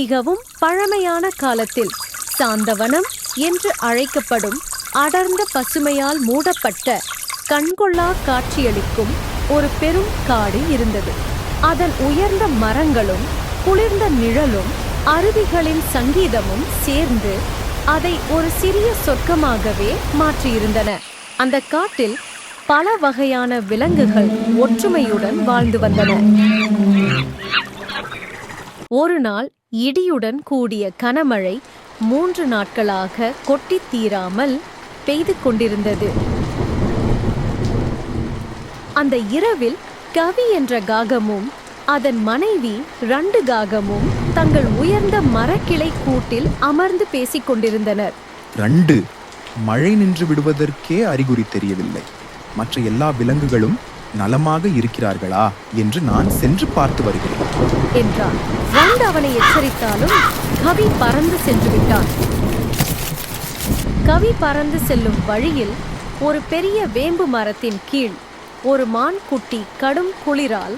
மிகவும் பழமையான காலத்தில் சாந்தவனம் என்று அழைக்கப்படும் அடர்ந்த பசுமையால் மூடப்பட்ட கண்கொள்ளா காட்சியளிக்கும் ஒரு பெரும் காடு இருந்தது. அதன் உயர்ந்த மரங்களும் குளிர்ந்த நிழலும் அருவிகளின் சங்கீதமும் சேர்ந்து அதை ஒரு சிறிய சொர்க்கமாகவே மாற்றியிருந்தன. அந்த காட்டில் பல வகையான விலங்குகள் ஒற்றுமையுடன் வாழ்ந்து வந்தன. ஒரு நாள் இடியுடன் கூடிய கனமழை மூன்று நாட்களாக கொட்டித் தீராமல் பெய்து கொண்டிருந்தது. அந்த இரவில் கவி என்ற காகமும் அதன் மனைவி ரண்டு காகமும் தங்கள் உயர்ந்த மரக்கிளை கூட்டில் அமர்ந்து பேசிக் கொண்டிருந்தனர். ரெண்டு மழை நின்று விடுவதற்கே அறிகுறி தெரியவில்லை. மற்ற எல்லா விலங்குகளும் நலமாக இருக்கிறார்களா என்று நான் சென்று பார்த்து வருகிறேன். என்றான். ரண்டு அவனை எச்சரித்தாலும் கவி பறந்து சென்று விட்டான் கவி பறந்து செல்லும் வழியில் ஒரு பெரிய வேம்பு மரத்தின் கீழ் ஒரு மான் குட்டி கடும் குளிரால்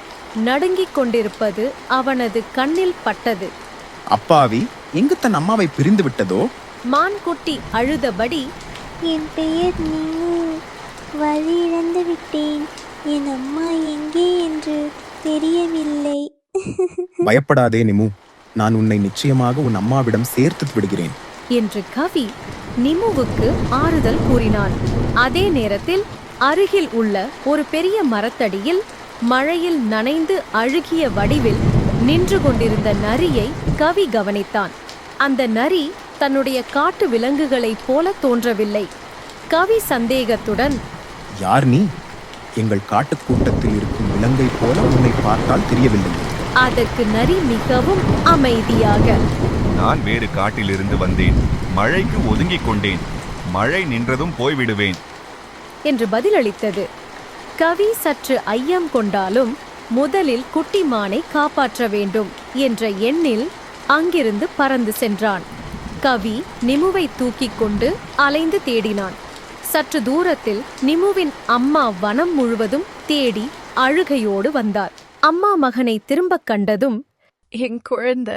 நடுங்கிக் கொண்டிருப்பது அவனது கண்ணில் பட்டது. அப்பாவி எங்கு தன் அம்மாவை பிரிந்து விட்டதோ? மான் குட்டி அழுதபடி என் பெயர் நிமு வழி இழந்து விட்டேன். என் அம்மா எங்கே என்று தெரியவில்லை. பயப்படாதே நிமு. நான் உன்னை நிச்சயமாக உன் அம்மாவிடம் சேர்த்து விடுகிறேன். என்று கவி நிமுவுக்கு ஆறுதல் கூறினான். அதே நேரத்தில் அருகில் உள்ள ஒரு பெரிய மரத்தடியில் மழையில் நனைந்து அழுகிய வடிவில் நின்று கொண்டிருந்த நரியை கவி கவனித்தான். அந்த நரி தன்னுடைய காட்டு விலங்குகளைப் போல தோன்றவில்லை. கவி சந்தேகத்துடன் யார் நீ? எங்கள் காட்டுக் கூட்டத்தில் இருக்கும் விலங்கை போல உன்னை பார்த்தால் தெரியவில்லை. அதற்கு நரி மிகவும் அமைதியாக. நான் வேறு காட்டிலிருந்து வந்தேன். மழைக்கு ஒதுங்கிக் கொண்டேன். மழை நின்றதும் போய்விடுவேன். என்று பதிலளித்தது. கவி சற்று ஐயம் கொண்டாலும் முதலில் குட்டி மானை காப்பாற்ற வேண்டும் என்ற எண்ணில் அங்கிருந்து பறந்து சென்றான். கவி நிமுவை தூக்கிக் கொண்டு அலைந்து தேடினான். சற்று தூரத்தில் நிமுவின் அம்மா வனம் முழுவதும் தேடி அழுகையோடு வந்தார். அம்மா மகனை திரும்பக் கண்டதும் என் குழந்தை.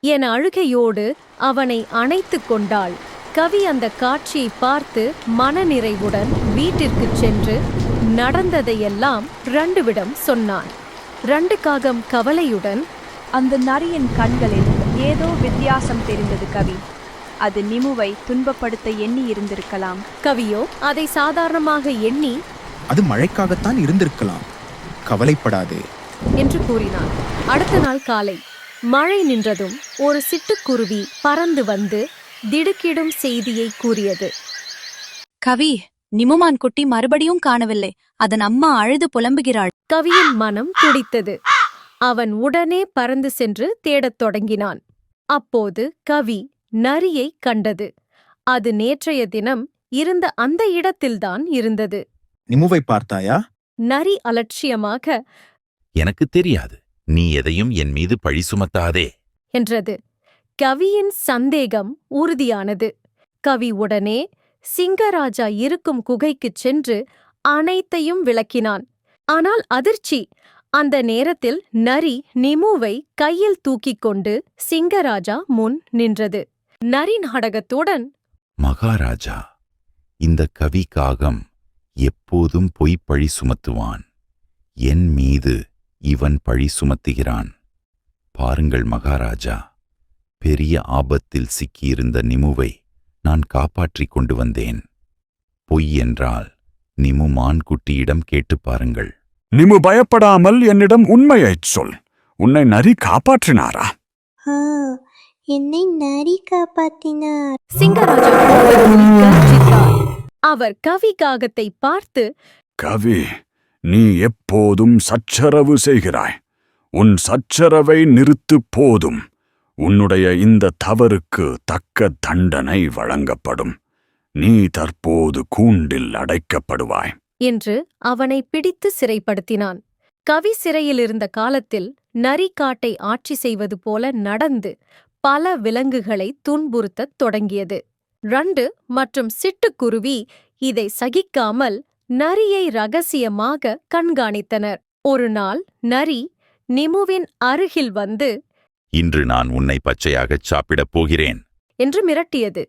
என அழுகையோடு அவனை அணைத்துக் கொண்டாள். கவி அந்த காட்சியை பார்த்து மனநிறைவுடன் வீட்டிற்குச் சென்று நடந்ததையெல்லாம் ரண்டுவிடம் சொன்னான். ரண்டு காகம் கவலையுடன் அந்த நரியின் கண்களில் ஏதோ வித்தியாசம் தெரிந்தது கவி. அது நிமுவை துன்பப்படுத்த எண்ணி இருந்திருக்கலாம். கவியோ அதை சாதாரணமாக எண்ணி அது மழைக்காகத்தான் இருந்திருக்கலாம். கவலைப்படாதே. என்று கூறினான். அடுத்த நாள் காலை மழை நின்றதும் ஒரு சிட்டுக்குருவி பறந்து வந்து திடுக்கிடும் செய்தியை கூறியது. கவி நிமுமான் குட்டி மறுபடியும் காணவில்லை. அதன் அம்மா அழுது புலம்புகிறாள். கவியின் மனம் துடித்தது. அவன் உடனே பறந்து சென்று தேடத் தொடங்கினான். அப்போது கவி நரியை கண்டது. அது நேற்றைய தினம் இருந்த அந்த இடத்தில்தான் இருந்தது. நிமுவை பார்த்தாயா? நரி அலட்சியமாக எனக்கு தெரியாது. நீ எதையும் என் மீது பழி சுமத்தாதே. என்றது. கவியின் சந்தேகம் உறுதியானது. கவி உடனே சிங்கராஜா இருக்கும் குகைக்குச் சென்று அனைத்தையும் விளக்கினான். ஆனால் அதிர்ச்சி. அந்த நேரத்தில் நரி நிமுவை கையில் தூக்கிக் கொண்டு சிங்கராஜா முன் நின்றது. நரி நாடகத்துடன் மகாராஜா இந்த கவி காகம் எப்போதும் பொய் பழி சுமத்துவான். என் மீது இவன் பழி சுமத்துகிறான். பாருங்கள் மகாராஜா பெரிய ஆபத்தில் சிக்கியிருந்த நிமுவை நான் காப்பாற்றிக் கொண்டு வந்தேன். பொய் என்றால் நிமு மான்குட்டியிடம் கேட்டுப் பாருங்கள். நிமு பயப்படாமல் என்னிடம் உண்மையைச் சொல். உன்னை நரி காப்பாற்றினாரா? ஆ என்னை நரி காப்பாத்தினார். சிங்கராஜா அவர் கவி காகத்தை பார்த்து கவி நீ எப்போதும் சச்சரவு செய்கிறாய். உன் சச்சரவை நிறுத்து போதும். உன்னுடைய இந்த தவறுக்கு தக்க தண்டனை வழங்கப்படும். நீ தற்போது கூண்டில் அடைக்கப்படுவாய். என்று அவனை பிடித்து சிறைப்படுத்தினான். கவி சிறையில் இருந்த காலத்தில் நரி காட்டை ஆட்சி செய்வது போல நடந்து பல விலங்குகளை துன்புறுத்தத் தொடங்கியது. ரண்டு மற்றும் சிட்டுக்குருவி இதை சகிக்காமல் நரியை ரகசியமாக கண்காணித்தனர். ஒரு நாள் நரி நிமுவின் அருகில் வந்து இன்று நான் உன்னை பச்சையாகச் சாப்பிடப் போகிறேன். என்று மிரட்டியது.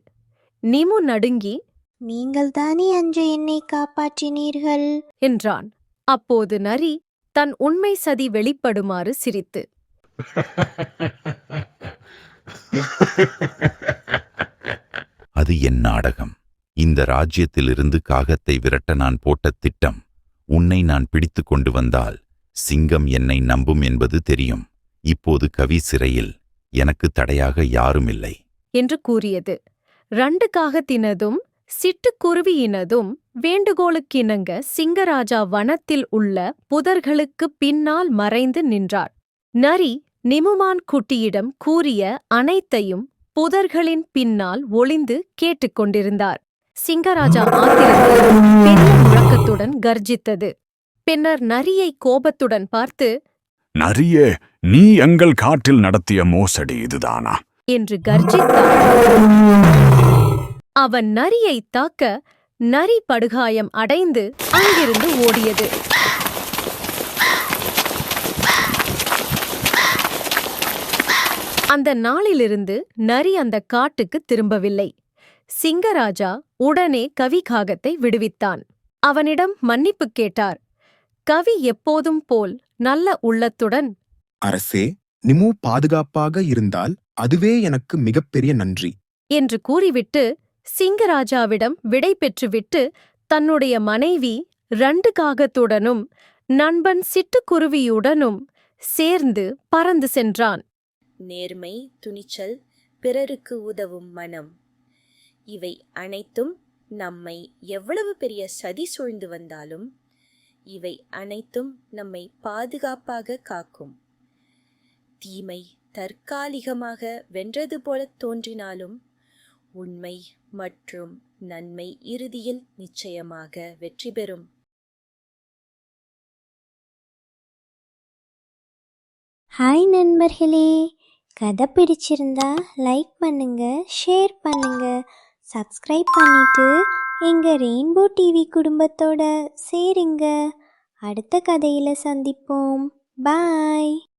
நிமு நடுங்கி நீங்கள் தானே அன்று என்னை காப்பாற்றினீர்கள்? என்றான். அப்போது நரி தன் உண்மை சதி வெளிப்படுமாறு சிரித்து. அது என் நாடகம். இந்த ராஜ்யத்திலிருந்து காகத்தை விரட்ட நான் போட்ட திட்டம். உன்னை நான் பிடித்துக் கொண்டு வந்தால் சிங்கம் என்னை நம்பும் என்பது தெரியும். இப்போது கவி சிறையில் எனக்கு தடையாக யாரும் இல்லை என்று கூறியது. ரண்டு காகத்தினதும் சிட்டுக்குருவியினதும் வேண்டுகோளுக்கிணங்க சிங்கராஜா வனத்தில் உள்ள புதர்களுக்குப் பின்னால் மறைந்து நின்றார். நரி நிமுமான் குட்டியிடம் கூறிய அனைத்தையும் புதர்களின் பின்னால் ஒளிந்து கேட்டுக்கொண்டிருந்தார். சிங்கராஜா பெரிய முழக்கத்துடன் கர்ஜித்தது. பின்னர் நரியை கோபத்துடன் பார்த்து நரியே நீ எங்கள் காட்டில் நடத்திய மோசடி இதுதானா? என்று கர்ஜித்தான் அவன் நரியை தாக்க நரி படுகாயம் அடைந்து அங்கிருந்து ஓடியது. அந்த நாளிலிருந்து நரி அந்த காட்டுக்கு திரும்பவில்லை. சிங்கராஜா உடனே கவி காகத்தை விடுவித்தான். அவனிடம் மன்னிப்பு கேட்டார். கவி எப்போதும் போல் நல்ல உள்ளத்துடன் அரசே நிமு பாதுகாப்பாக இருந்தால் அதுவே எனக்கு மிகப்பெரிய நன்றி. என்று கூறிவிட்டு சிங்கராஜாவிடம் விடை பெற்றுவிட்டு தன்னுடைய மனைவி ரண்டு காகத்துடனும் நண்பன் சிட்டுக்குருவியுடனும் சேர்ந்து பறந்து சென்றான். நேர்மை துணிச்சல் பிறருக்கு உதவும் மனம். இவை அனைத்தும் நம்மை எவ்வளவு பெரிய சதி சூழ்ந்து வந்தாலும் இவை அனைத்தும் நம்மை பாதுகாப்பாக காக்கும். தீமை தற்காலிகமாக வென்றது போல தோன்றினாலும் உண்மை மற்றும் நன்மை இறுதியில் நிச்சயமாக வெற்றி பெறும். ஹாய் நண்பர்களே கதை பிடிச்சிருந்தா லைக் பண்ணுங்க ஷேர் பண்ணுங்க சப்ஸ்கிரைப் பண்ணிட்டு எங்க ரெயின்போ டிவி குடும்பத்தோட சேருங்க. அடுத்த கதையில சந்திப்போம். பாய்